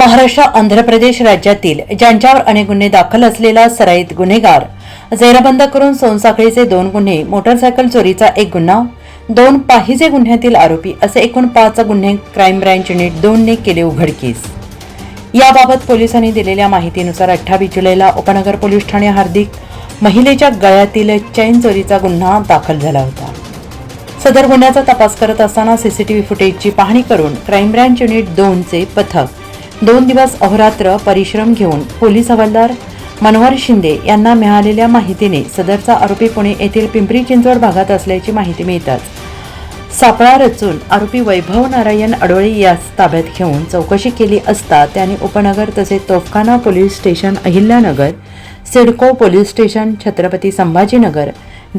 महाराष्ट्र आंध्र प्रदेश राज्यातील ज्यांच्यावर अनेक गुन्हे दाखल असलेला सराईत गुन्हेगार. जेरबंद करून सोनसाखळीचे दोन गुन्हे मोटरसायकल चोरीचा एक गुन्हा दोन पाहिजे गुन्ह्यातील आरोपी असे एकूण पाच गुन्हे क्राईम ब्रँच युनिट दोनने केले उघडकीस. याबाबत पोलिसांनी दिलेल्या माहितीनुसार अठ्ठावीस जुलैला उपनगर पोलीस ठाणे हार्दिक महिलेच्या गळ्यातील चैन चोरीचा गुन्हा दाखल झाला होता. सदर गुन्ह्याचा तपास करत असताना सीसीटीव्ही फुटेजची पाहणी करून क्राईम ब्रँच युनिट दोनचे पथक दोन दिवस अहोरात्र परिश्रम घेऊन पोलीस हवालदार मनोहर शिंदे यांना मिळालेल्या माहितीने सदरचा आरोपी पुणे येथील पिंपरी चिंचवड भागात असल्याची माहिती मिळताच सापळा रचून आरोपी वैभव नारायण अडोळे यास ताब्यात घेऊन चौकशी केली असता त्याने उपनगर तसेच Topkhana police station Ahilyanagar CIDCO police station Chhatrapati Sambhajinagar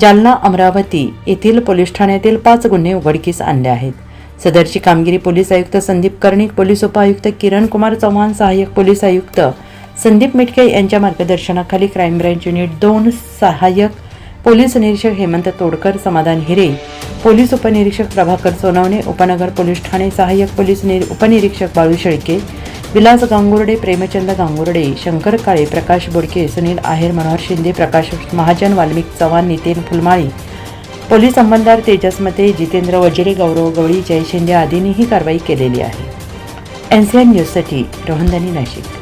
Jalna Amravati येथील पोलीस ठाण्यातील पाच गुन्हे उघडकीस आणले आहेत. सदरची कामगिरी पोलीस आयुक्त संदीप कर्णिक पोलीस उपायुक्त किरण कुमार चव्हाण सहाय्यक पोलीस आयुक्त संदीप मिटके यांच्या मार्गदर्शनाखाली क्राईम ब्रँच युनिट दोन सहाय्यक पोलीस निरीक्षक हेमंत तोडकर समाधान हिरे पोलीस उपनिरीक्षक प्रभाकर सोनवणे उपनगर पोलीस ठाणे सहाय्यक पोलीस निर उपनिरीक्षक बाळू शेळके विलास गांगुर्डे प्रेमचंद गांगुर्डे शंकर काळे प्रकाश बोडके सुनील आहेर मनोहर शिंदे प्रकाश महाजन वाल्मिक चव्हाण नितीन फुलमाळी पोलीस अंमलदार तेजसमध्ये जितेंद्र वजिरे गौरव गवळी जय शिंदे आदींनीही कारवाई केलेली आहे. एन सी एन न्यूजसाठी रोहनदानी नाशिक.